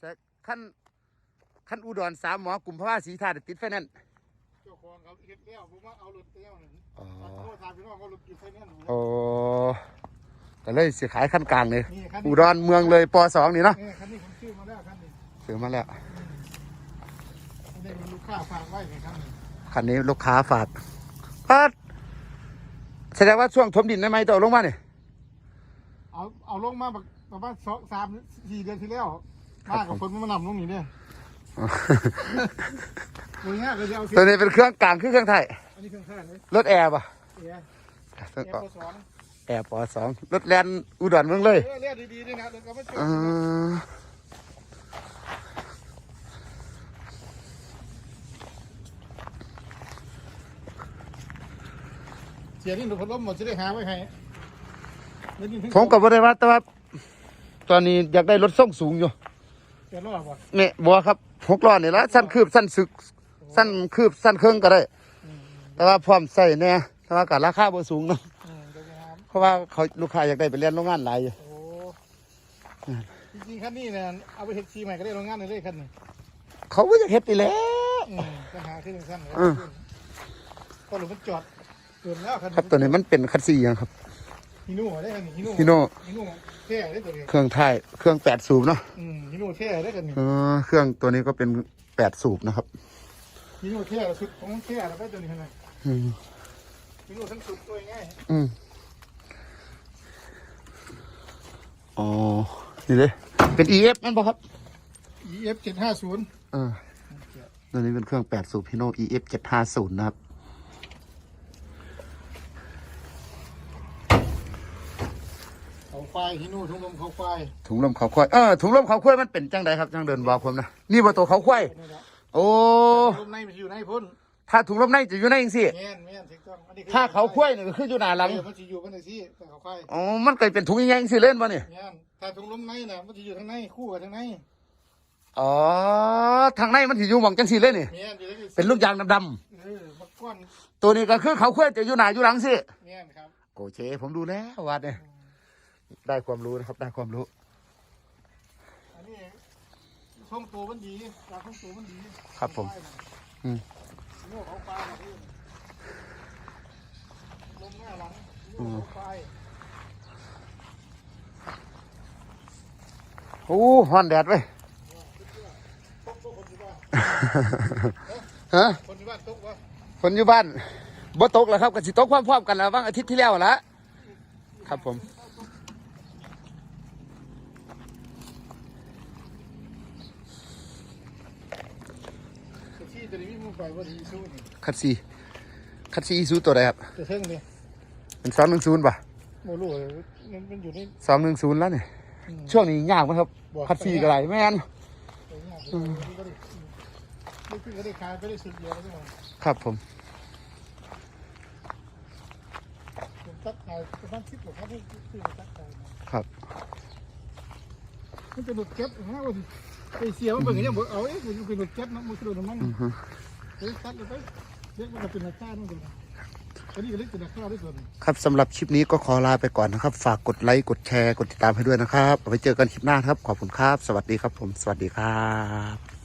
แต่ขั้นขั้นอุดรสามหมอกลุ่มพระว่าสีธาตุติดไฟแนนซ์เจ้าของเขาเฮ็ดแล้วผมว่าเอารถเตี้ยวนี่อ๋อโทษทางพี่น้องเขารถอยู่ไฟแนนซ์โอ้ก็เลยสิขายขั้นกลางเลยนี่คันอุนี้ดรเมืองเลยปสองนี่เนาะเออคันนี้ผมซื้อมาแล้วคันนี้ซื้อมาแล้วอันนี้มีลูกค้าฝากไว้ในคันนี้คันนี้ลูกค้าฝากพัดแสดงว่าช่วงถมดินได้ไหมตัวลงมาเนี่ยเอาเอาลงมาแบบประมาณสองสามสี่เดือนที่แล้ว มากับคนมันมานำลงนี่เนี่ยมือเงี้ยก็จะเอาตัวนี้เป็นเครื่องกลางคือเครื่องไทยอันนี้เครื่องแค่นี้รถแอร์ป่ะเอียเครื่องเอียสองแอร์ปอสองรถแลนอุดรเมืองเลยเออเรียกดีๆด้วยนะเดี๋ยวก็ไม่จบเออเสียนี่หนูพัดลมหมดจะได้หาไว้ให้แล้วนี่ถึงผมก็บ่ได้ว่าแต่ว่าตอนนี้อยากได้รถส่งสูงอยู่ เสียรอบว่ะเนี่ยบัวครับหกล้อนี่ละสั้นคืบสั้นสึก สั้นคืบสั้นเครื่องก็ได้อืมแต่ว่าพร้อมใส่เนี่ยแต่ว่าก็ราคาบ่สูงเนาะอืมเดี๋ยวจะหาเพราะว่าเขาลูกค้าอยากได้ไปเรียนโรงงานหลายอยู่โอ้จริงๆคันนี้เนี่ยเอาไปเฮ็ดซีใหม่ก็ได้โรงงานเลยเลยคันนี้เขาก็อยากเฮ็ดนี่แหละ อืมปัญหาที่หนึ่งขั้นเลยอืม ก็หลุมมันจอดเกินแล้วคันครับตัวนี้มันเป็นคันสี่ยังครับ ฮิโน่ได้คันนี้ฮิโน่ฮิโน่ฮิโน่เท่ได้ตัวนี้เครื่องไทยเครื่องแปดสูบเนาะอืมฮิโน่เท่ได้คันนี้เออเครื่องตัวนี้ก็เป็นแปดสูบนะครับฮิโน่เท่สุดของเท่แล้วได้ตัวนี้คันนี้อืมฮิโน่ทั้งสุดตัวง่ายอืมอ๋อนี่เลยเป็น EF นั่นป่ะครับ EF เจ็ดห้าศูนย์เออตัวนี้เป็นเครื่องแปดสูบพิโน EF เจ็ดห้าศูนย์นะครับ เขาไฟฮิโน่ทุ่งลมเขาไฟถุงลมเขาควายเออถุงลมเขาควายมันเป็นจังใดครับจังเดินบอกผมนะนี่ว่าตัวเขาควายนี่แหละโอ้ลมในมันอยู่ในพ่นถ้าถุงลมในจะอยู่ในจังสิแม่นแม่นถูกต้องอันนี้คือถ้าเขาควายนี่ก็คืออยู่หน้าหลังเออมันจะอยู่กันในที่แต่เขาไฟอ๋อมันเคยเป็นถุงใหญ่ๆจังสิเล่นป่ะเนี่ยแม่นถ้าทุ่งลมในน่ะมันจะอยู่ทางในคู่กับทางในอ๋อทางในมันสิอยู่หมองจังสิเล่นนี่แม่นอยู่ในเป็นลูกยางดำเออมาก้อนๆตัวนี้ก็คือเขาควายจะอยู่หน้าอยู่หลังสิแม่นครับ โอเคผมดูแล้ววัดเนี่ย ได้ความรู้นะครับ ได้ความรู้ อันนี้ช่องตัวมันดีการช่องตัวมันดีครับผม อืมโง่เขาไฟนะพี่ลมหน้าหลังโง่เขาไฟโอ้ฮอนแดดเว้ยตกตกคนที่บ้านฮะคนที่บ้านตกวะคนอยู่บ้านบ่ตกแล้วครับก็สิตกพร้อมๆกันแล้วบ้างอาทิตย์ที่แล้วละครับผม แต่ที่ตัวนี้ มีมือไฟว่าดีสู้นี่คัดซีคัดซีอีซูตัวใดครับจะเท่งเลยเป็นสองหนึ่งศูนย์ป่ะโมรู้เลยมันมันอยู่ในสองหนึ่งศูนย์แล้วเนี่ยอืมช่วงนี้ยากไหมครับบอกคัดซีก็ไรแม่นตัวเนี้ยตัวนี้ก็ได้ไม่ขึ้นก็ได้คายก็ได้สุดเดียวใช่ไหมครับผมผมตัดคายประมาณสิบกว่าครับที่ที่ตัดคายนะครับมันจะหลุดเก็บนะว่าสิไปเสียมันเป็นอย่างนี้บอกเอาเอ๊ะมันเป็นหลุดเก็บนะมันคือหลุดน้ำมันอือฮึ เฮ้ยตัดเลยไปเรียกมันกเป็นราคานั่นเองนอันนี้ก็เรียกเป็นราคาได้ส่วนหนึ่งครับสำหรับคลิปนี้ก็ขอลาไปก่อนนะครับ ฝากกดไลค์กดแชร์กดติดตามให้ด้วยนะครับเอาไว้เจอกันคลิปหน้าครับ ขอบคุณครับ สวัสดีครับผม สวัสดีครับ